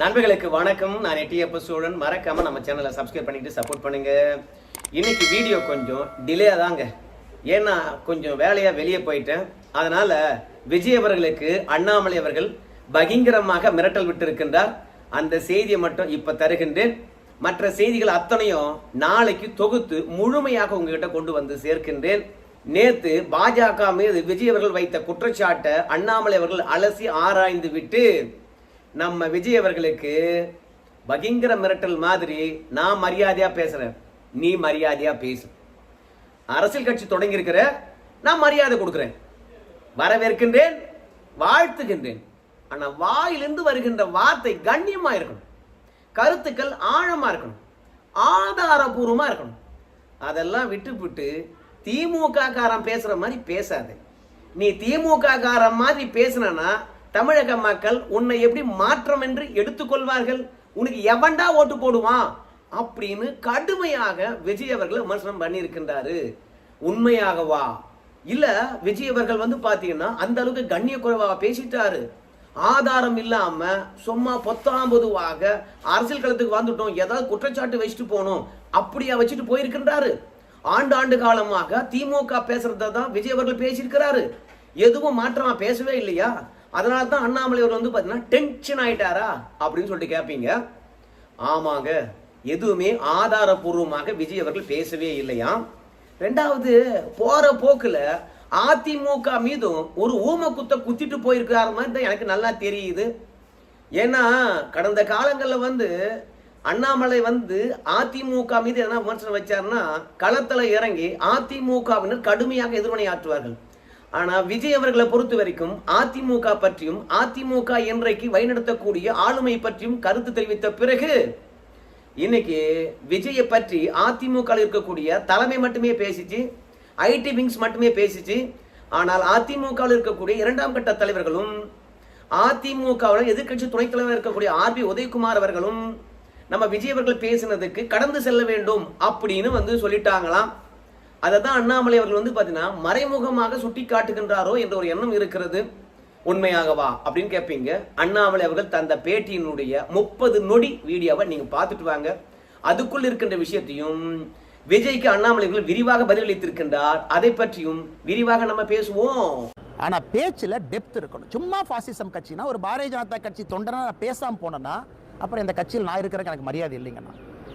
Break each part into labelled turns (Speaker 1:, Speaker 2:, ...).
Speaker 1: நண்பர்களுக்கு வணக்கம். நான் எட்டியப்ப சூழன். மறக்காம நம்ம சேனலை சப்ஸ்கிரைப் பண்ணிட்டு சப்போர்ட் பண்ணுங்க. இன்னைக்கு வீடியோ கொஞ்சம் டிலே தாங்க. ஏன்னா கொஞ்சம் வேலையா வெளியே போயிட்டேன். அதனால விஜய் அவர்களுக்கு அண்ணாமலை அவர்கள் பகிங்கரமாக மிரட்டல் விட்டிருக்கின்றார். அந்த செய்தியை மட்டும் இப்ப தருகின்றேன். மற்ற செய்திகள் அத்தனையும் நாளைக்கு தொகுத்து முழுமையாக உங்ககிட்ட கொண்டு வந்து சேர்க்கின்றேன். நேத்து பாஜக மீது விஜய் அவர்கள் வைத்த குற்றச்சாட்டை அண்ணாமலை அவர்கள் அலசி ஆராய்ந்து விட்டு நம்ம விஜய் அவர்களுக்கு பகிங்கர மிரட்டல் மாதிரி நான் மரியாதையா பேசுறேன். நீ மரியாதையா பேசு. அரசியல் கட்சி தொடங்கியிருக்கிற நான் மரியாதை கொடுக்குறேன். வரவேற்கின்றேன் வாழ்த்துகின்றேன். ஆனால் வாயிலிருந்து வருகின்ற வார்த்தை கண்ணியமாக இருக்கணும். கருத்துக்கள் ஆழமாக இருக்கணும். ஆதாரபூர்வமாக இருக்கணும். அதெல்லாம் விட்டுவிட்டு திமுக காரன் பேசுகிற மாதிரி பேசாது. நீ திமுக காரன் மாதிரி பேசுனா தமிழக மக்கள் உன்னை எப்படி மாற்றம் என்று எடுத்துக்கொள்வார்கள்? உனக்கு எவன்டா ஓட்டு போடுவான் அப்படின்னு கடுமையாக விஜய் அவர்கள் விமர்சனம் பண்ணியிருக்கின்றாரு. உண்மையாகவா? இல்ல விஜய் அவர்கள் வந்து பாத்தீங்கன்னா அந்த அளவுக்கு கண்ணிய குறைவாக பேசிட்டாரு. ஆதாரம் இல்லாம சும்மா பொத்தாம்பதுவாக அரசியல் களத்துக்கு வந்துட்டோம் ஏதாவது குற்றச்சாட்டு வச்சுட்டு போகணும் அப்படியா வச்சுட்டு போயிருக்கின்றாரு. ஆண்டு ஆண்டு காலமாக திமுக பேசுறத தான் விஜய் அவர்கள் பேசியிருக்கிறாரு. எதுவும் மாற்றமா பேசவே இல்லையா? அதனால தான் அண்ணாமலை அவர் வந்து பார்த்தீங்கன்னா டென்ஷன் ஆயிட்டாரா? அப்படின்னு சொல்லிட்டு கேட்பீங்க ஆமாங்க. எதுவுமே ஆதாரபூர்வமாக விஜய் அவர்கள் பேசவே இல்லையா? ரெண்டாவது போற போக்குல அதிமுக மீதும் ஒரு ஊம குத்த குத்திட்டு போயிருக்கிறார் மாதிரி தான் எனக்கு நல்லா தெரியுது. ஏன்னா கடந்த காலங்களில் வந்து அண்ணாமலை வந்து அதிமுக மீது எதனா விமர்சனம் வச்சாருன்னா களத்தில் இறங்கி அதிமுகவினர் கடுமையாக எதிர்வினை ஆற்றுவார்கள் ஆனா விஜய் அவர்களை பொறுத்த வரைக்கும் அதிமுக பற்றியும் அதிமுக என்றைக்கு வழிநடத்தக்கூடிய ஆளுமை பற்றியும் கருத்து தெரிவித்த பிறகு இன்னைக்கு விஜயை பற்றி அதிமுக இருக்கக்கூடிய தலைமை மட்டுமே பேசிச்சு ஐடி விங்ஸ் மட்டுமே பேசிச்சு ஆனால் அதிமுக இருக்கக்கூடிய இரண்டாம் கட்ட தலைவர்களும் அதிமுகவில் எதிர்க்கட்சி துணைத் தலைவர் இருக்கக்கூடிய ஆர்பி உதயகுமார் அவர்களும் நம்ம விஜய் அவர்கள் பேசினதுக்கு கடந்து செல்ல வேண்டும் அப்படின்னு வந்து சொல்லிட்டாங்களாம். அதை தான் அண்ணாமலை அவர்கள் வந்து பார்த்தீங்கன்னா மறைமுகமாக சுட்டி காட்டுகின்றாரோ என்ற ஒரு எண்ணம் இருக்கிறது. உண்மையாகவா? அப்படின்னு கேட்பீங்க அண்ணாமலை அவர்கள் தந்த பேட்டியினுடைய முப்பது நொடி வீடியோவை நீங்க பார்த்துட்டு வாங்க. அதுக்குள் இருக்கின்ற விஷயத்தையும் விஜய்க்கு அண்ணாமலை அவர்கள் விரிவாக பதிலளித்திருக்கின்றார். அதை பற்றியும் விரிவாக நம்ம பேசுவோம்.
Speaker 2: ஆனா பேச்சுல டெப்த் இருக்கணும். சும்மா பாசிசம் கட்சினா ஒரு பாரதிய ஜனதா கட்சி தொண்டனா நான் பேசாம போனேன்னா அப்புறம் இந்த கட்சியில் நான் இருக்கிறக்கு எனக்கு மரியாதை இல்லைங்கண்ணா.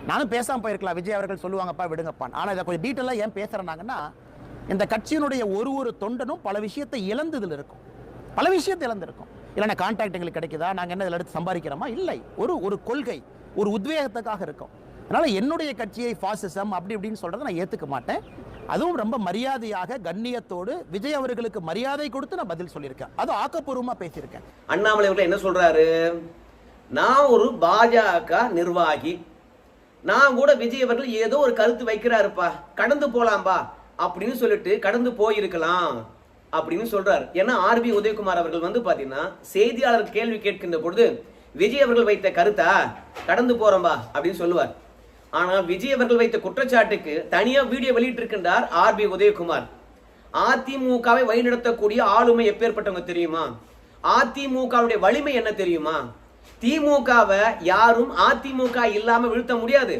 Speaker 2: நானும் பேசாமல் போயிருக்கலாம். விஜய் அவர்கள் சொல்லுவாங்கப்பா விடுங்கப்பா ஆனால் இதை கொஞ்சம் டீட்டெயிலாக ஏன் பேசுறேனாங்கன்னா இந்த கட்சியினுடைய ஒரு ஒரு தொண்டனும் பல விஷயத்தை இழந்ததில் இருக்கும். பல விஷயத்தை இழந்திருக்கும். இல்லைன்னா கான்டாக்ட் எங்களுக்கு கிடைக்குதா? நாங்கள் என்ன இதில் எடுத்து சம்பாதிக்கிறோமா? இல்லை. ஒரு ஒரு கொள்கை ஒரு உத்வேகத்துக்காக இருக்கும். அதனால் என்னுடைய கட்சியை ஃபாசிசம் அப்படி இப்படின்னு சொல்கிறத நான் ஏற்றுக்க மாட்டேன். அதுவும் ரொம்ப மரியாதையாக கண்ணியத்தோடு விஜய் அவர்களுக்கு மரியாதை கொடுத்து நான் பதில் சொல்லியிருக்கேன். அது ஆக்கப்பூர்வமாக பேசியிருக்கேன்.
Speaker 1: அண்ணாமலை அவர்கள் என்ன சொல்கிறாரு நான் ஒரு பாஜக நிர்வாகி. நான் கூட விஜய் அவர்கள் ஏதோ ஒரு கருத்து வைக்கிறாருப்பா. கடந்து போலாம்பா. அப்படின்னு சொல்லிட்டு கடந்து போயிருக்கலாம் அப்படின்னு சொல்றாரு. ஏன்னா ஆர்பி உதயகுமார் அவர்கள் வந்து பாத்தீங்கன்னா செய்தியாளர் கேள்வி கேட்கின்ற பொழுது விஜய் அவர்கள் வைத்த கருத்தா? கடந்து போறோம்பா அப்படின்னு சொல்லுவார். ஆனா விஜய் அவர்கள் வைத்த குற்றச்சாட்டுக்கு தனியா வீடியோ வெளியிட்டிருக்கின்றார் ஆர்பி உதயகுமார். அதிமுகவை வழிநடத்தக்கூடிய ஆளுமை எப்பேற்பட்டவங்க தெரியுமா? அதிமுகவுடைய வலிமை என்ன தெரியுமா? திமுகவை யாரும் அதிமுக இல்லாம வீழ்த்த முடியாது.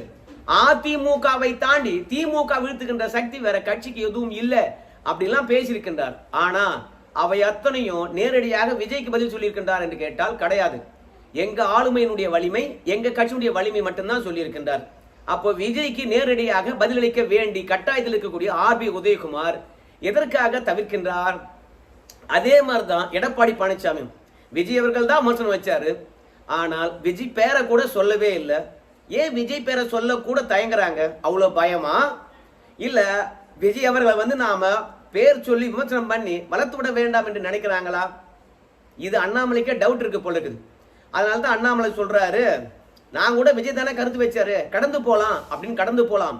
Speaker 1: அதிமுகவை தாண்டி திமுக வீழ்த்துகின்ற சக்தி வேற கட்சிக்கு எதுவும் இல்லை அப்படிலாம் பேசியிருக்கின்றார். ஆனா அவை அத்தனையும் நேரடியாக விஜய்க்கு பதில் சொல்லியிருக்கின்றார் என்று கேட்டால் கிடையாது. எங்க ஆளுமையினுடைய வலிமை எங்க கட்சியினுடைய வலிமை மட்டும்தான் சொல்லியிருக்கின்றார். அப்போ விஜய்க்கு நேரடியாக பதிலளிக்க வேண்டி கட்டாயத்தில் இருக்கக்கூடிய ஆர்பி உதயகுமார் எதற்காக தவிர்க்கின்றார்? அதே மாதிரிதான் எடப்பாடி பழனிசாமி. விஜய் அவர்கள் தான் விமர்சனம் வச்சாரு. ஆனால் விஜய் பேரை கூட சொல்லவே இல்லை. ஏன் விஜய் பேரை சொல்ல கூட தயங்குறாங்க? அவ்வளோ பயமா? இல்லை விஜய் அவர்களை வந்து நாம பேர் சொல்லி விமர்சனம் பண்ணி வளர்த்து விட வேண்டாம் என்று நினைக்கிறாங்களா? இது அண்ணாமலைக்கே டவுட் இருக்கு போல இருக்குது. அதனால தான் அண்ணாமலை சொல்றாரு நான் கூட விஜய் தானே கருத்து வச்சாரு. கடந்து போகலாம் அப்படின்னு கடந்து போகலாம்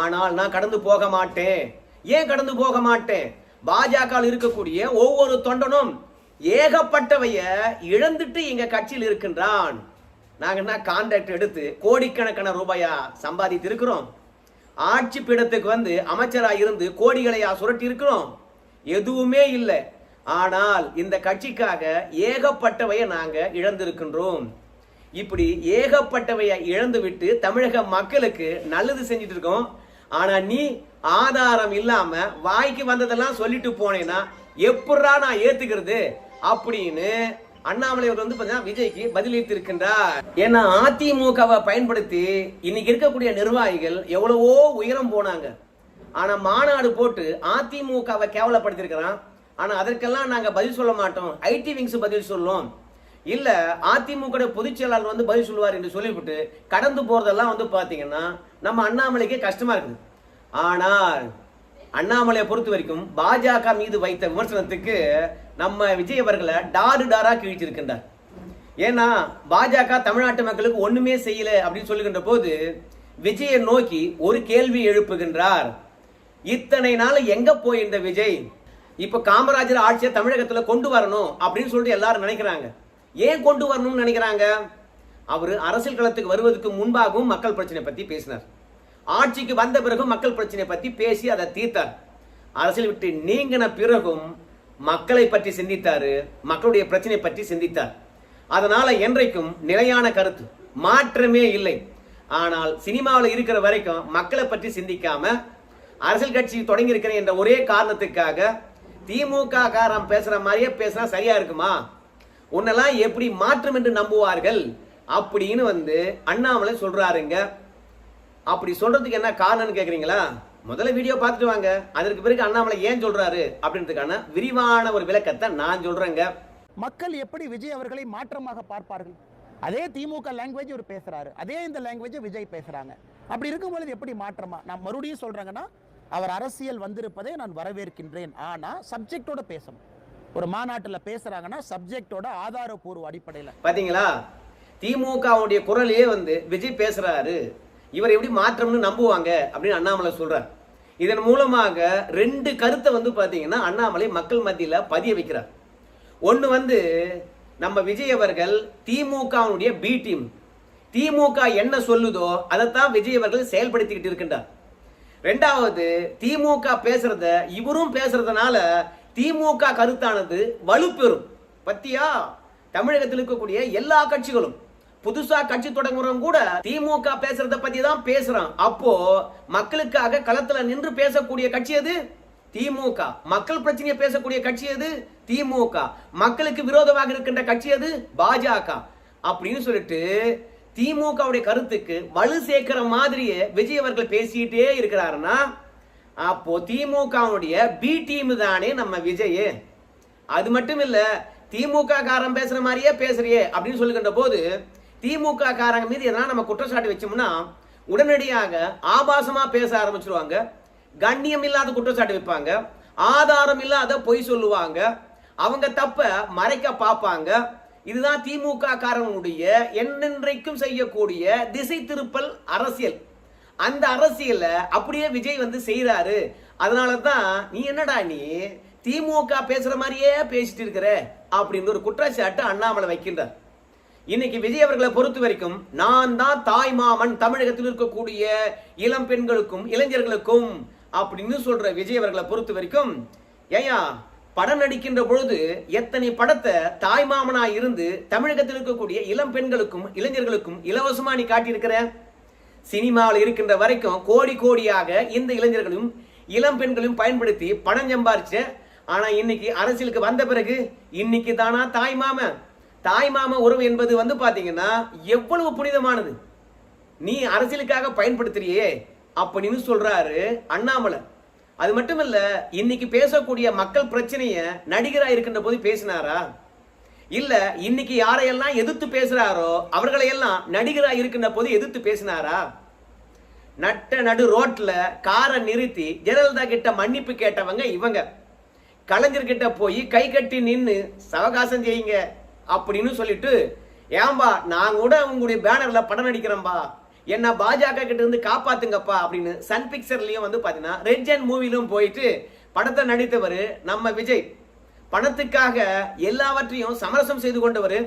Speaker 1: ஆனால் நான் கடந்து போக மாட்டேன். ஏன் கடந்து போக மாட்டேன்? பாஜக இருக்கக்கூடிய ஒவ்வொரு தொண்டனும் ஏகப்பட்டவைய இழந்துட்டு எங்க கட்சியில் இருக்கின்றான். நாங்க என்ன கான்ட்ராக்ட் எடுத்து கோடிக்கணக்கான ரூபாயா சம்பாதித்து இருக்கிறோம் ஆட்சி பீடத்துக்கு வந்து அமைச்சராக இருந்து கோடிகளையா சுரட்டி இருக்கிறோம் எதுவுமே இல்லை. ஆனால் இந்த கட்சிக்காக ஏகப்பட்டவையை நாங்க இழந்திருக்கின்றோம். இப்படி ஏகப்பட்டவைய இழந்து விட்டு தமிழக மக்களுக்கு நல்லது செஞ்சுட்டு இருக்கோம். ஆனா நீ ஆதாரம் இல்லாம வாய்க்கு வந்ததெல்லாம் சொல்லிட்டு போனேன்னா எப்படா நான் ஏத்துக்கிறது? அப்படின்னு அண்ணாமலை அவர் வந்து பாத்தீங்கன்னா விஜய்க்கு பதிலளித்திருக்கின்றார். ஏன்னா அதிமுகவை பயன்படுத்தி இன்னைக்கு இருக்கக்கூடிய நிர்வாகிகள் எவ்வளவோ உயரம் போனாங்க. ஆனா மாநாடு போட்டு அதிமுகவை கேவலப்படுத்திருக்கிறான் ஆனா அதற்கெல்லாம் நாங்க பதில் சொல்ல மாட்டோம். ஐடி விங்ஸ் பதில் சொல்லும். இல்ல அதிமுக பொதுச் செயலாளர் வந்து பதில் சொல்லுவார் என்று சொல்லிவிட்டு கடந்து போறதெல்லாம் வந்து பாத்தீங்கன்னா நம்ம அண்ணாமலைக்கே கஷ்டமா இருக்குது. ஆனால் அண்ணாமலையை பொறுத்த வரைக்கும் பாஜக மீது வைத்த விமர்சனத்துக்கு நம்ம விஜய் அவர்களை டாரு டாரா கிழிச்சிருக்கின்றார். ஏன்னா பாஜக தமிழ்நாட்டு மக்களுக்கு ஒண்ணுமே செய்யல அப்படின்னு சொல்லுகின்ற போது விஜயை நோக்கி ஒரு கேள்வி எழுப்புகின்றார். இத்தனை நாள் எங்க போயிருந்த விஜய்? இப்ப காமராஜர் ஆட்சியை தமிழகத்துல கொண்டு வரணும் அப்படின்னு சொல்லிட்டு எல்லாரும் நினைக்கிறாங்க. ஏன் கொண்டு வரணும்னு நினைக்கிறாங்க? அவர் அரசியல் களத்துக்கு வருவதற்கு முன்பாகவும் மக்கள் பிரச்சனை பத்தி பேசினார். ஆட்சிக்கு வந்த பிறகும் மக்கள் பிரச்சனை பற்றி பேசி அதை தீர்த்தார். அரசியல் விட்டு நீங்கின பிறகும் மக்களை பற்றி சிந்தித்தார் மக்களுடைய பிரச்சனை பற்றி சிந்தித்தார். அதனால என்றைக்கும் நிலையான கருத்து மாற்றமே இல்லை. ஆனால் சினிமாவில் இருக்கிற வரைக்கும் மக்களை பற்றி சிந்திக்காம அரசியல் கட்சி தொடங்கி இருக்கிறேன் என்ற ஒரே காரணத்துக்காக திமுக காரம் பேசுற மாதிரியே பேசினா சரியா இருக்குமா? உன்னெல்லாம் எப்படி மாற்றம் என்று நம்புவார்கள்? அப்படின்னு வந்து அண்ணாமலை சொல்றாருங்க. அப்படி சொல்றதுக்கு என்ன காரணம்னு கேக்குறீங்களா? முதல்ல வீடியோ பார்த்துட்டு வாங்க. அதற்கு பிறகு அண்ணாமலை ஏன் சொல்றாரு அப்படின்றதுக்கான விரிவான ஒரு விளக்கத்தை நான் சொல்றேங்க.
Speaker 2: மக்கள் எப்படி விஜய் அவர்களை மாற்றமாக பார்ப்பார்கள்? அதே திமுக லாங்குவேஜ் இவர் பேசுறாரு. அதே இந்த லாங்குவேஜ் விஜய் பேசுறாங்க. அப்படி இருக்கும் பொழுது எப்படி மாற்றமா? நான் மறுபடியும் சொல்றேங்கன்னா அவர் அரசியல் வந்திருப்பதை நான் வரவேற்கின்றேன். ஆனா சப்ஜெக்டோட பேசணும். ஒரு மாநாட்டில் பேசுறாங்கன்னா சப்ஜெக்டோட ஆதாரபூர்வ அடிப்படையில்.
Speaker 1: பாத்தீங்களா? திமுகவுடைய குரலையே வந்து விஜய் பேசுறாரு. இவர் எப்படி மாற்றம்னு நம்புவாங்க அப்படின்னு அண்ணாமலை சொல்றார். இதன் மூலமாக ரெண்டு கருத்தை வந்து பார்த்தீங்கன்னா அண்ணாமலை மக்கள் மத்தியில் பதிய வைக்கிறார். ஒன்று வந்து நம்ம விஜய் அவர்கள் திமுகவுடைய பி டீம் திமுக என்ன சொல்லுதோ அதைத்தான் விஜய் அவர்கள் செயல்படுத்திக்கிட்டு இருக்கின்றார். ரெண்டாவது திமுக பேசுறத இவரும் பேசுறதுனால திமுக கருத்தானது வலுப்பெறும். பத்தியா? தமிழகத்தில் இருக்கக்கூடிய எல்லா கட்சிகளும். புதுசா கட்சி தொடங்குறவங்க கூட திமுக பேசுறத பத்தி தான் பேசுறான். அப்போ மக்களுக்காக களத்துல நின்று பேசக்கூடிய கட்சி எது? திமுக. மக்கள் பிரச்சனையை பேசக்கூடிய கட்சி எது? திமுக. மக்களுக்கு விரோதமாக இருக்கின்ற கட்சி எது? பாஜக. அப்படின்னு சொல்லிட்டு திமுகவுடைய கருத்துக்கு வலு சேர்க்கிற மாதிரியே விஜய் அவர்கள் பேசிக்கிட்டே இருக்கிறாருன்னா அப்போ திமுகவுடைய பி டீம் தானே நம்ம விஜய் அது மட்டும் இல்ல திமுக காரன் பேசுற மாதிரியே பேசுறியே அப்படின்னு சொல்லுகின்ற போது திமுக காரங்க மீது எதனா நம்ம குற்றச்சாட்டு வச்சோம்னா உடனடியாக ஆபாசமாக பேச ஆரம்பிச்சிருவாங்க. கண்ணியம் இல்லாத குற்றச்சாட்டு வைப்பாங்க. ஆதாரம் இல்லாத பொய் சொல்லுவாங்க. அவங்க தப்ப மறைக்க பார்ப்பாங்க. இதுதான் திமுக காரனுடைய என்னென்றைக்கும் செய்யக்கூடிய திசை திருப்பல் அரசியல். அந்த அரசியல அப்படியே விஜய் வந்து செய்யறாரு அதனால தான் நீ என்னடா நீ திமுக பேசுற மாதிரியே பேசிட்டு இருக்கிற அப்படின்னு ஒரு குற்றச்சாட்டு அண்ணாமலை வைக்கின்றார். இன்னைக்கு விஜய் அவர்களை பொறுத்த வரைக்கும் நான் தான் தாய் மாமன் தமிழகத்தில் இருக்கக்கூடிய இளம் பெண்களுக்கும் இளைஞர்களுக்கும் அப்படின்னு சொல்ற விஜய் அவர்களை பொறுத்த வரைக்கும் ஏயா படம் நடிக்கின்ற பொழுது எத்தனை படத்தை தாய் மாமனா இருந்து தமிழகத்தில் இருக்கக்கூடிய இளம் பெண்களுக்கும் இளைஞர்களுக்கும் இலவசமா நீ காட்டியிருக்கிற? சினிமாவில் இருக்கின்ற வரைக்கும் கோடி கோடியாக இந்த இளைஞர்களும் இளம் பெண்களையும் பயன்படுத்தி பணம் சம்பாரிச்ச ஆனா இன்னைக்கு அரசியலுக்கு வந்த பிறகு இன்னைக்கு தானா தாய் மாமன். தாய் மாம உறவு என்பது வந்து பார்த்தீங்கன்னா எவ்வளவு புனிதமானது. நீ அரசியலுக்காக பயன்படுத்துறியே அப்படின்னு சொல்றாரு அண்ணாமலை. அது மட்டும் இல்ல இன்னைக்கு பேசக்கூடிய மக்கள் பிரச்சனைய நடிகரா இருக்கின்ற போது பேசினாரா? இல்ல இன்னைக்கு யாரையெல்லாம் எதிர்த்து பேசுறாரோ அவர்களையெல்லாம் நடிகரா இருக்கின்ற போது எதிர்த்து பேசினாரா? நட்ட நடு ரோட்ல காரை நிறுத்தி ஜெயலலிதா கிட்ட மன்னிப்பு கேட்டவங்க இவங்க. கலைஞர்கிட்ட போய் கை கட்டி நின்று சவகாசம் செய்யுங்க. அப்படின்னு சொல்லிட்டு ஏன்பா நான் கூட உங்களுடைய பேனர்ல படம் நடிக்கிறேன்பா. என்ன பாஜக கிட்ட இருந்து காப்பாத்துங்கப்பா அப்படின்னு சன் பிக்சர்லயும் வந்து பாத்தீங்கன்னா ரெட் அண்ட் மூவிலும் போயிட்டு படத்தை நடித்தவர் நம்ம விஜய். பணத்துக்காக எல்லாவற்றையும் சமரசம் செய்து கொண்டவர்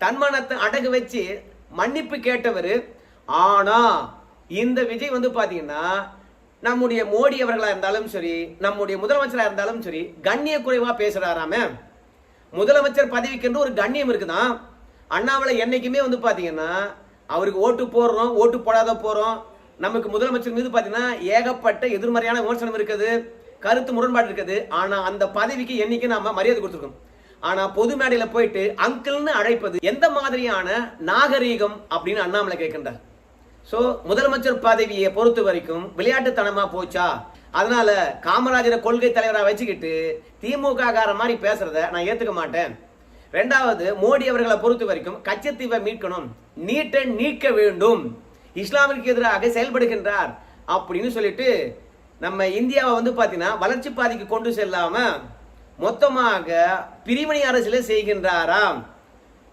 Speaker 1: தன்மானத்தை அடகு வச்சு மன்னிப்பு கேட்டவர். ஆனா இந்த விஜய் வந்து பாத்தீங்கன்னா நம்முடைய மோடி அவர்களா இருந்தாலும் சரி நம்முடைய முதலமைச்சரா இருந்தாலும் சரி கண்ணிய குறைவா பேசுறாராமே. முதலமைச்சர் பதவிக்கென்று ஒரு கண்ணியம் இருக்குதான் அண்ணாமலை என்னைக்குமே வந்து பார்த்தீங்கன்னா அவருக்கு ஓட்டு போடுறோம் ஓட்டு போடாத போகிறோம் நமக்கு முதலமைச்சர் மீது பார்த்தீங்கன்னா ஏகப்பட்ட எதிர்மறையான விமர்சனம் இருக்குது கருத்து முரண்பாடு இருக்குது. ஆனால் அந்த பதவிக்கு என்னைக்கு நாம் மரியாதை கொடுத்துருக்கோம்? ஆனால் பொது மேடையில் போயிட்டு அங்கிள்னு அழைப்பது எந்த மாதிரியான நாகரீகம் அப்படின்னு அண்ணாமலை கேட்கின்றார். ஸோ முதலமைச்சர் பதவியை பொறுத்த வரைக்கும் விளையாட்டுத்தனமாக போச்சா? அதனால காமராஜரை கொள்கை தலைவராக வச்சுக்கிட்டு திமுக கார மாதிரி பேசுறத நான் ஏற்றுக்க மாட்டேன். ரெண்டாவது மோடி அவர்களை பொறுத்த வரைக்கும் கச்சத்தீவை மீட்கணும். நீட்டை நீக்க வேண்டும். இஸ்லாமிற்கு எதிராக செயல்படுகின்றார் அப்படின்னு சொல்லிட்டு நம்ம இந்தியாவை வந்து பார்த்தீங்கன்னா வளர்ச்சி பாதைக்கு கொண்டு செல்லாமல் மொத்தமாக பிரிவினை அரசியலை செய்கின்றாராம்.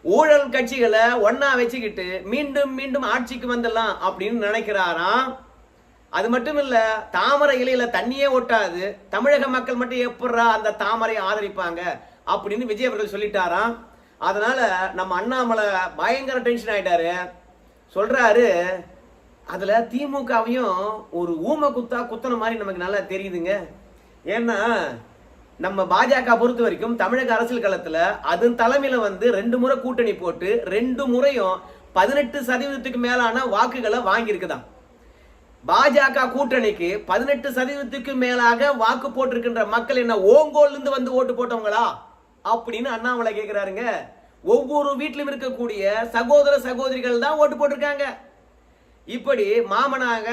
Speaker 1: ஊழல் கட்சிகளை ஒன்னா வச்சுக்கிட்டு மீண்டும் மீண்டும் ஆட்சிக்கு வந்துடலாம் அப்படின்னு நினைக்கிறாராம் அது மட்டும் இல்ல தாமரை இலையில தண்ணியே ஒட்டாது தமிழக மக்கள் மட்டும் எப்படா அந்த தாமரையை ஆதரிப்பாங்க அப்படின்னு விஜய் அவர்கள் சொல்லிட்டாராம் அதனால நம்ம அண்ணாமலை பயங்கர டென்ஷன் ஆயிட்டாரு. சொல்றாரு அதுல திமுகவையும் ஒரு ஊமை குத்தா குத்தன மாதிரி நமக்கு நல்லா தெரியுதுங்க. ஏன்னா நம்ம பாஜக பொறுத்த வரைக்கும் தமிழக அரசியல் களத்துல அதன் தலைமையில வந்து ரெண்டு முறை கூட்டணி போட்டு ரெண்டு முறையும் பதினெட்டு சதவீதத்துக்கு மேலான வாக்குகளை வாங்கியிருக்குதான் பாஜக கூட்டணிக்கு பதினெட்டு சதவீதத்துக்கு மேலாக வாக்கு போட்டிருக்கின்ற மக்கள் என்ன ஓங்கோல் இருந்து வந்து ஓட்டு போட்டவங்களா? அப்படின்னு அண்ணாமலை கேட்கிறாருங்க ஒவ்வொரு வீட்டிலும் இருக்கக்கூடிய சகோதர சகோதரிகள் தான் ஓட்டு போட்டிருக்காங்க. இப்படி மாமனாக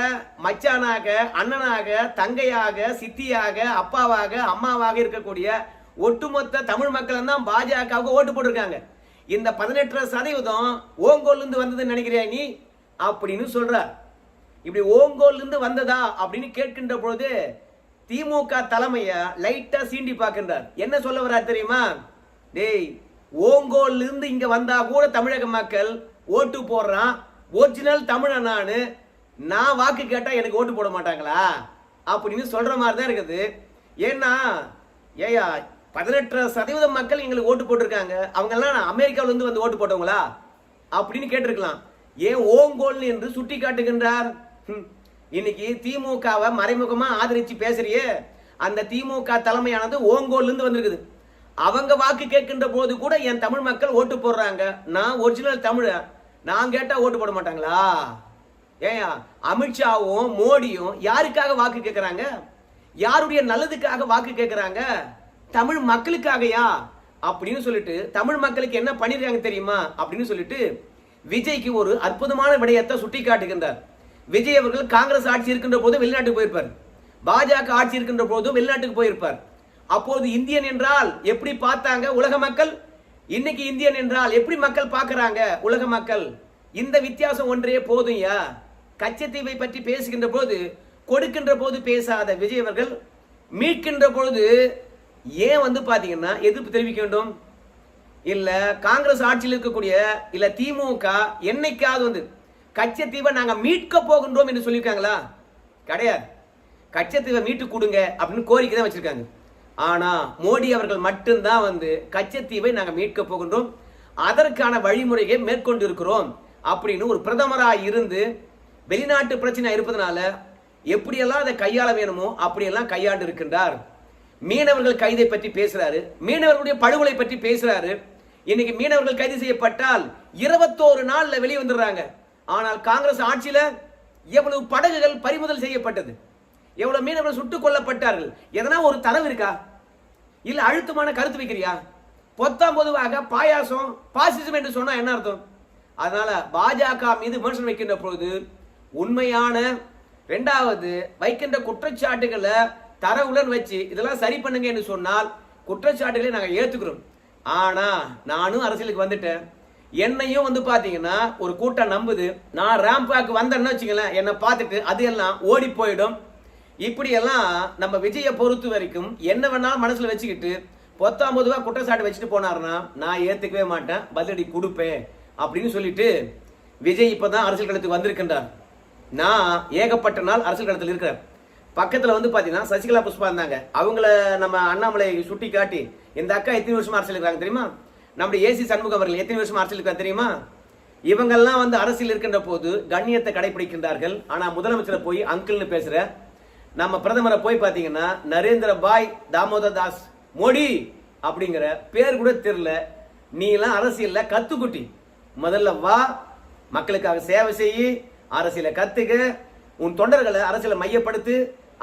Speaker 1: மச்சானாக அண்ணனாக தங்கையாக சித்தியாக அப்பாவாக அம்மாவாக இருக்கக்கூடிய ஒட்டுமொத்த தமிழ் மக்கள் தான் பாஜகவுக்கு ஓட்டு போட்டிருக்காங்க. இந்த பதினெட்டு சதவீதம் ஓங்கோல்ல இருந்து வந்ததுன்னு நினைக்கிறியா நீ? அப்படின்னு சொல்கிறார் இப்படி ஓங்கோல்ல இருந்து வந்ததா அப்படின்னு கேட்கின்ற பொழுது திமுக தலைமையை லைட்டாக சீண்டி பார்க்கின்றார். என்ன சொல்ல வர்றார் தெரியுமா? டேய் ஓங்கோல்ல இருந்து வந்தால் கூட தமிழக மக்கள் ஓட்டு போடுறான். ஒரிஜினல் தமிழன் நான் நான் வாக்கு கேட்டால் எனக்கு ஓட்டு போட மாட்டாங்களா? அப்படின்னு சொல்கிற மாதிரி தான் இருக்குது. ஏன்னா ஏயா பதினெட்டு சதவீதம் மக்கள் எங்களுக்கு ஓட்டு போட்டிருக்காங்க. அவங்கெல்லாம் நான் அமெரிக்காவிலேருந்து வந்து ஓட்டு போட்டவங்களா? அப்படின்னு கேட்டிருக்கலாம். ஏன் ஓங்கோல் என்று சுட்டி காட்டுகின்றார்? இன்னைக்கு திமுகவை மறைமுகமாக ஆதரித்து பேசுறியே. அந்த திமுக தலைமையானது ஓங்கோல்லேருந்து வந்திருக்குது. அவங்க வாக்கு கேட்கின்ற போது கூட என் தமிழ் மக்கள் ஓட்டு போடுறாங்க. நான் ஒரிஜினல் தமிழை நான் கேட்டால் ஓட்டு போட மாட்டாங்களா? ஏன் அமித்ஷாவும் மோடியும் யாருக்காக வாக்கு கேட்குறாங்க யாருடைய நல்லதுக்காக வாக்கு கேட்குறாங்க தமிழ் மக்களுக்காகயா? அப்படின்னு சொல்லிட்டு தமிழ் மக்களுக்கு என்ன பண்ணிருக்காங்க தெரியுமா? அப்படின்னு சொல்லிட்டு விஜய்க்கு ஒரு அற்புதமான விடயத்தை சுட்டி காட்டுகின்றார். விஜய் அவர்கள் காங்கிரஸ் ஆட்சி இருக்கின்ற போது வெளிநாட்டுக்கு போயிருப்பார். பாஜக ஆட்சி இருக்கின்ற போதும் வெளிநாட்டுக்கு போயிருப்பார். அப்போது இந்தியன் என்றால் எப்படி பார்த்தாங்க உலக மக்கள்? இன்னைக்கு இந்தியன் என்றால் எப்படி மக்கள் பார்க்குறாங்க? உலக மக்கள் இந்த வித்தியாசம் ஒன்றே போதும்யா கச்சத்தீவை பற்றி பேசுகின்ற போது கொடுக்கின்ற போது பேசாத விஜய் அவர்கள் மீட்கின்ற பொழுது ஏன் வந்து பார்த்தீங்கன்னா எதிர்ப்பு தெரிவிக்க வேண்டும்? இல்லை காங்கிரஸ் ஆட்சியில் இருக்கக்கூடிய இல்லை திமுக என்னைக்காவது வந்து கச்சத்தீவை நாங்கள் மீட்க போகின்றோம் என்று சொல்லியிருக்காங்களா? கிடையாது. கச்சத்தீவை மீட்டு கொடுங்க அப்படின்னு கோரிக்கை தான் வச்சுருக்காங்க. ஆனா மோடி அவர்கள் மட்டும்தான் வந்து கச்சத்தீவை நாங்கள் மீட்க போகின்றோம். அதற்கான வழிமுறையை மேற்கொண்டு இருக்கிறோம் அப்படின்னு ஒரு பிரதமராக இருந்து வெளிநாட்டு பிரச்சனை இருப்பதனால எப்படியெல்லாம் அதை கையாள வேணுமோ அப்படியெல்லாம் கையாண்டு இருக்கின்றார். மீனவர்கள் கைதை பற்றி பேசுறாரு. மீனவர்களுடைய படுகொலை பற்றி பேசுறாரு. இன்னைக்கு மீனவர்கள் கைது செய்யப்பட்டால் இருபத்தோரு நாள்ல வெளியே வந்துடுறாங்க. ஆனால் காங்கிரஸ் ஆட்சியில எவ்வளவு படகுகள் பறிமுதல் செய்யப்பட்டது. எவ்வளவு மீனவர்கள் சுட்டுக் கொல்லப்பட்டார்கள். எதனா ஒரு தரவு இருக்கா? இல்லை அழுத்தமான கருத்து வைக்கிறியா? பொத்தாம் பொதுவாக பாயாசம் பாசிசம் என்று சொன்னால் என்ன அர்த்தம்? அதனால பாஜக மீது விமர்சனம் வைக்கின்ற பொழுது உண்மையான ரெண்டாவது வைக்கின்ற குற்றச்சாட்டுகளை தரவுடன் வச்சு இதெல்லாம் சரி பண்ணுங்க என்று சொன்னால் குற்றச்சாட்டுகளை நாங்கள் ஏற்றுக்கிறோம் ஆனால் நானும் அரசியலுக்கு வந்துட்டேன். என்னையும் வந்து பார்த்தீங்கன்னா ஒரு கூட்டம் நம்புது. நான் ரேம்பாக்கு வந்தேன்னு வச்சுங்களேன் என்னை பார்த்துட்டு அது எல்லாம் ஓடி போயிடும். இப்படி எல்லாம் நம்ம விஜயை பொறுத்த வரைக்கும் என்ன வேணாலும் மனசுல வச்சுக்கிட்டு பொத்தாம் ரூபா குற்றச்சாட்டு வச்சுட்டு போனாருன்னா நான் ஏத்துக்கவே மாட்டேன் பதிலடி கொடுப்பேன் அப்படின்னு சொல்லிட்டு விஜய் இப்பதான் அரசியல் களத்துக்கு வந்திருக்கின்றார். நான் ஏகப்பட்ட நாள் அரசியல் களத்தில் இருக்கிறேன். பக்கத்துல வந்து பாத்தீங்கன்னா சசிகலா புஷ்பா இருந்தாங்க. அவங்கள நம்ம அண்ணாமலை சுட்டி காட்டி இந்த அக்கா எத்தனை வருஷமா அரசியல் இருக்காங்க தெரியுமா? நம்முடைய ஏசி சண்முகம் அவர்கள் எத்தனை வருஷமா அரசியல் இருக்காங்க தெரியுமா? இவங்கெல்லாம் வந்து அரசியல் இருக்கின்ற போது கண்ணியத்தை கடைபிடிக்கின்றார்கள். ஆனா முதலமைச்சரை போய் அங்கிள்னு பேசுற நம்ம பிரதமரை போய் பார்த்தீங்கன்னா நரேந்திர பாய் தாமோதர் தாஸ் மோடி அப்படிங்கிற பேர் கூட தெரில நீ எல்லாம் அரசியல்ல கத்துக்குட்டி. முதல்ல வா மக்களுக்காக சேவை செய்யி அரசியலை கத்துக்க உன் தொண்டர்களை அரசியலை மையப்படுத்து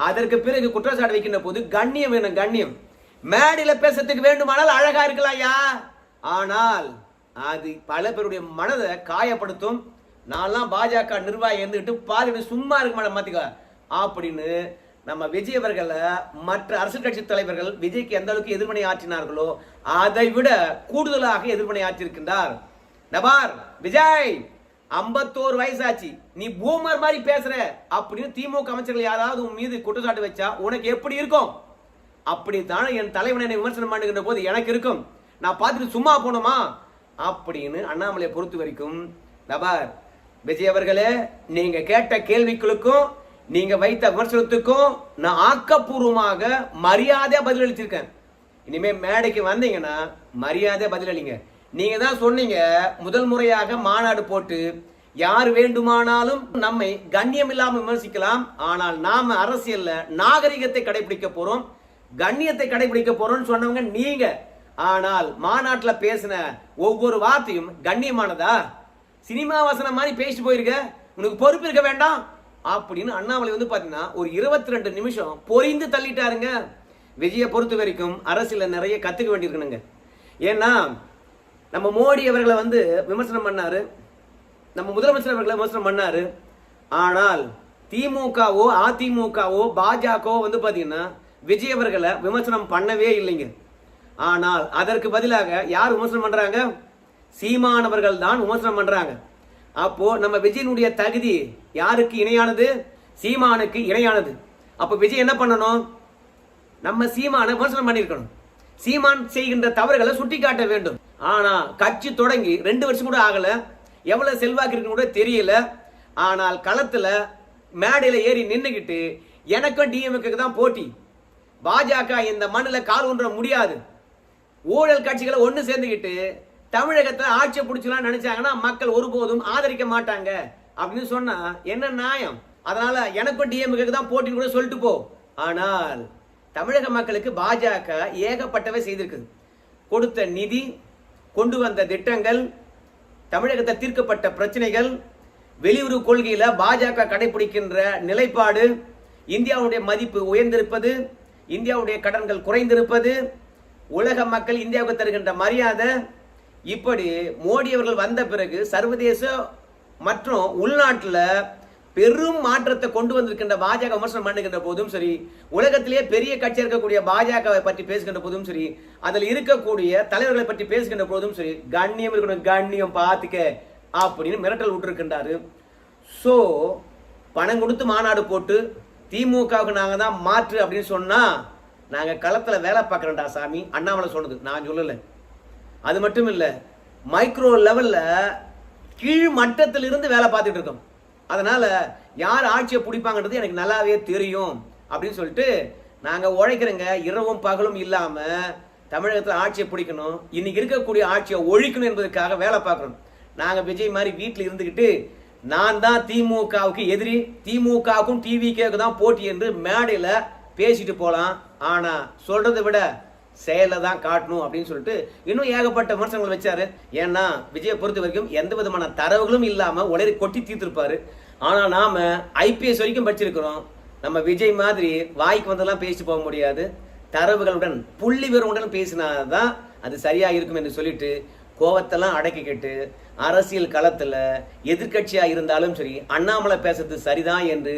Speaker 1: அதற்கு பிறகு குற்றச்சாட்டு வைக்கின்ற போது கண்ணியம் வேணும் கண்ணியம். மேடையில் பேசுறதுக்கு வேண்டுமானால் அழகா இருக்கலாம் ஐயா. ஆனால் அது பல பேருடைய மனதை காயப்படுத்தும். நான்லாம் பாஜக நிர்வாகி இருந்துகிட்டு பாதி சும்மா இருக்க மாட்டேன் மாத்திக்க அப்படின்னு நம்ம விஜய் அவர்களை மற்ற அரசியல் கட்சி தலைவர்கள் விஜய்க்கு எந்த அளவுக்கு எதிர்மனை ஆற்றினார்களோ அதை விட கூடுதலாக எதிர்மனை ஆற்றியிருக்கின்றார். நபார் விஜய் ஐம்பத்தோரு வயசாச்சு. நீ பூமர் மாதிரி பேசுற அப்படின்னு திமுக அமைச்சர்கள் யாராவது உன் மீது குற்றச்சாட்டு வச்சா உனக்கு எப்படி இருக்கும்? அப்படித்தானே என் தலைவனை என்னை விமர்சனம் பண்ணுகின்ற போது எனக்கு இருக்கும். நான் பார்த்துட்டு சும்மா போனோமா அப்படின்னு அண்ணாமலையை பொறுத்த வரைக்கும் நபார் விஜய் அவர்களே நீங்க கேட்ட கேள்விகளுக்கும் நீங்க வைத்த விமர்சனத்துக்கும் நான் ஆக்கப்பூர்வமாக மரியாதையா பதிலளிச்சிருக்கேன். இனிமே மேடைக்கு வந்தீங்கன்னா மரியாதையா பதிலளிங்க. நீங்க தான் சொன்னீங்க முதல் முறையாக மாநாடு போட்டு யார் வேண்டுமானாலும் நம்மை கண்ணியம் இல்லாமல் விமர்சிக்கலாம். ஆனால் நாம அரசியல்ல நாகரிகத்தை கடைபிடிக்க போறோம். கண்ணியத்தை கடைபிடிக்க போறோம்னு சொன்னவங்க நீங்க. ஆனால் மாநாட்டில் பேசின ஒவ்வொரு வார்த்தையும் கண்ணியமானதா? சினிமா வசனம் மாதிரி பேசிட்டு போயிருக்க. உனக்கு பொறுப்பு இருக்க வேண்டாம். அப்படின்னு அண்ணாமலை வந்து பார்த்தீங்கன்னா ஒரு இருபத்தி ரெண்டு நிமிஷம் பொறிந்து தள்ளிட்டாருங்க. விஜயை பொறுத்த வரைக்கும் அரசியல நிறைய கற்றுக்க வேண்டியிருக்கணுங்க. ஏன்னா நம்ம மோடி அவர்களை வந்து விமர்சனம் பண்ணாரு. நம்ம முதலமைச்சர் அவர்களை விமர்சனம் பண்ணாரு. ஆனால் திமுகவோ அதிமுகவோ பாஜகவோ வந்து பார்த்தீங்கன்னா விஜய் அவர்களை விமர்சனம் பண்ணவே இல்லைங்க. ஆனால் அதற்கு பதிலாக யார் விமர்சனம் பண்ணுறாங்க சீமானவர்கள் தான் விமர்சனம் பண்ணுறாங்க அப்போ நம்ம விஜயனுடைய தகுதி யாருக்கு இணையானது? சீமானுக்கு இணையானது. அப்போ விஜய் என்ன பண்ணணும்? நம்ம சீமானை விமர்சனம் பண்ணியிருக்கணும். சீமான் செய்கின்ற தவறுகளை சுட்டி காட்ட வேண்டும். ஆனால் கட்சி தொடங்கி ரெண்டு வருஷம் கூட ஆகலை. எவ்வளோ செல்வாக்கு இருக்குன்னு கூட தெரியல. ஆனால் களத்தில் மேடையில் ஏறி நின்றுக்கிட்டு எனக்கும் டிஎம்க்கு தான் போட்டி. பாஜக இந்த மண்ணில் கால் ஒன்ற முடியாது. ஊழல் கட்சிகளை ஒன்று சேர்ந்துக்கிட்டு தமிழகத்தை ஆட்சியை பிடிச்சலாம் நினைச்சாங்கன்னா மக்கள் ஒருபோதும் ஆதரிக்க மாட்டாங்க. அப்படின்னு சொன்னா என்ன நியாயம்? அதனால எனக்கும் டிஎம்கேக்கு தான் போட்டின்னு கூட சொல்லிட்டு போ. ஆனால் தமிழக மக்களுக்கு பாஜக ஏகப்பட்டவை செய்திருக்குது. கொடுத்த நிதி கொண்டு வந்த திட்டங்கள் தமிழகத்தை தீர்க்கப்பட்ட பிரச்சனைகள் வெளியுறவு கொள்கையில் பாஜக கடைபிடிக்கின்ற நிலைப்பாடு இந்தியாவுடைய மதிப்பு உயர்ந்திருப்பது இந்தியாவுடைய கடன்கள் குறைந்திருப்பது உலக மக்கள் இந்தியாவுக்கு தருகின்ற மரியாதை இப்படி மோடி அவர்கள் வந்த பிறகு சர்வதேச மற்றும் உள்நாட்டில் பெரும் மாற்றத்தை கொண்டு வந்திருக்கின்ற பாஜக விமர்சனம் பண்ணுகின்ற போதும் சரி உலகத்திலேயே பெரிய கட்சி இருக்கக்கூடிய பாஜகவை பற்றி பேசுகின்ற போதும் சரி அதில் இருக்கக்கூடிய தலைவர்களை பற்றி பேசுகின்ற போதும் சரி கண்ணியம் இருக்கணும் கண்ணியம் பார்த்துக்க அப்படின்னு மிரட்டல் விட்டுருக்கின்றாரு. ஸோ பணம் கொடுத்து மாநாடு போட்டு திமுகவுக்கு நாங்கள் தான் மாற்று அப்படின்னு சொன்னால் நாங்கள் களத்தில் வேலை பார்க்குறோம்டா சாமி. அண்ணாமலை சொன்னது நான் சொல்லலை. அது மட்டும் இல்லை மைக்ரோ லெவலில் கீழ் மட்டத்திலிருந்து வேலை பார்த்துட்டு இருக்கோம். அதனால் யார் ஆட்சியை பிடிப்பாங்கன்றது எனக்கு நல்லாவே தெரியும் அப்படின்னு சொல்லிட்டு நாங்கள் உழைக்கிறோங்க. இரவும் பகலும் இல்லாமல் தமிழகத்தில் ஆட்சியை பிடிக்கணும். இன்னைக்கு இருக்கக்கூடிய ஆட்சியை ஒழிக்கணும் என்பதற்காக வேலை பார்க்கணும். நாங்கள் விஜய் மாதிரி வீட்டில் இருந்துக்கிட்டு நான் தான் திமுகவுக்கு எதிரி திமுகவுக்கும் டிவிகேவுக்கு தான் போட்டி என்று மேடையில் பேசிட்டு போகலாம் ஆனால் சொல்கிறத விட செயலை தான் காட்டணும் அப்படின்னு சொல்லிட்டு இன்னும் ஏகப்பட்ட விமர்சனங்கள் வச்சாரு. ஏன்னா விஜயை பொறுத்த வரைக்கும் எந்த விதமான தரவுகளும் இல்லாமல் உடனே கொட்டி தீர்த்திருப்பாரு. ஆனால் நாம் ஐபிஎஸ் வரைக்கும் படிச்சிருக்கிறோம். நம்ம விஜய் மாதிரி வாய்க்கு வந்தெல்லாம் பேசிட்டு போக முடியாது. தரவுகளுடன் புள்ளி விவரங்களுடன் பேசினாதான் அது சரியாக இருக்கும் என்று சொல்லிட்டு கோவத்தெல்லாம் அடக்கிக்கிட்டு அரசியல் களத்தில் எதிர்கட்சியாக இருந்தாலும் சரி அண்ணாமலை பேசுறது சரிதான் என்று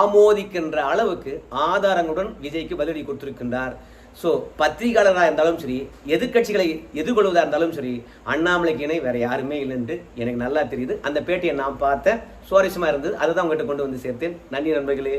Speaker 1: ஆமோதிக்கின்ற அளவுக்கு ஆதாரங்களுடன் விஜய்க்கு பதிலடி கொடுத்திருக்கின்றார். ஸோ பத்திரிகையாளராக இருந்தாலும் சரி எதிர்க்கட்சிகளை எதிர்கொள்வதாக இருந்தாலும் சரி அண்ணாமலைக்கு இணை வேறு யாருமே இல்லைன்ட்டு எனக்கு நல்லா தெரியுது. அந்த பேட்டியை நான் பார்த்தேன் சுவாரஸ்யமாக இருந்தது. அதை தான் உங்ககிட்ட கொண்டு வந்து சேர்த்தேன். நன்றி நண்பர்களே.